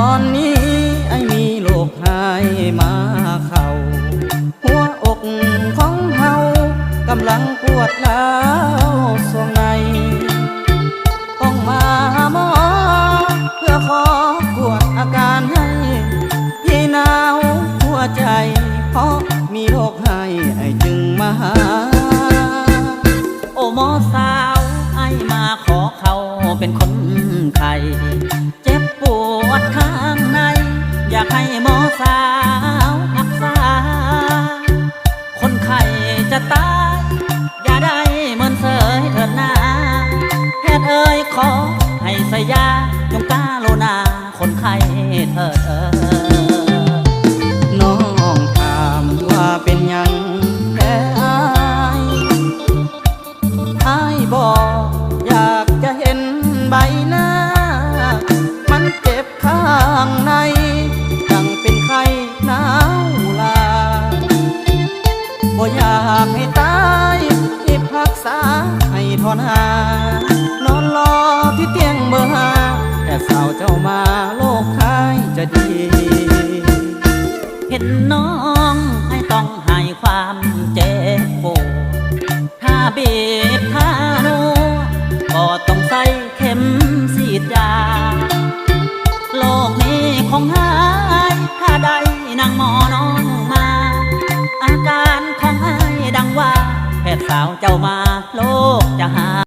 อนนี้ไอ้มีโรคหายมาเขาหัวอกของเฮากำลังปวดร้าวส่วงในต้องมาหมอเพื่อขอกวดอาการให้พี่หนาวหัวใจเพราะมีโรคให้ไอ้จึงมาหา โอ้หมอสาวไอมาขอเขาเป็นคนไข้ สาวรักษา คนไข้จะตาย อย่าได้เหมือนเสยเถิดนาแพทย์เอ่ยขอให้ใส่ยาจงกาโลนา คนไข้เถิดเอ่ย บ่อยากให้ตายที่พักษาให้ทนหานอนรอที่เตียงเบอร์ห้าแต่สาวเจ้ามาโลกท้ายจะดี เห็นน้องให้ต้องให้ความเจ็บปวดถ้าบีบถ้านัวก็ต้องใส่เข็มสีดยาโลกนี้คงหาย ถ้าได้นางหมอน้อง สาวเจ้ามาโลกจะหา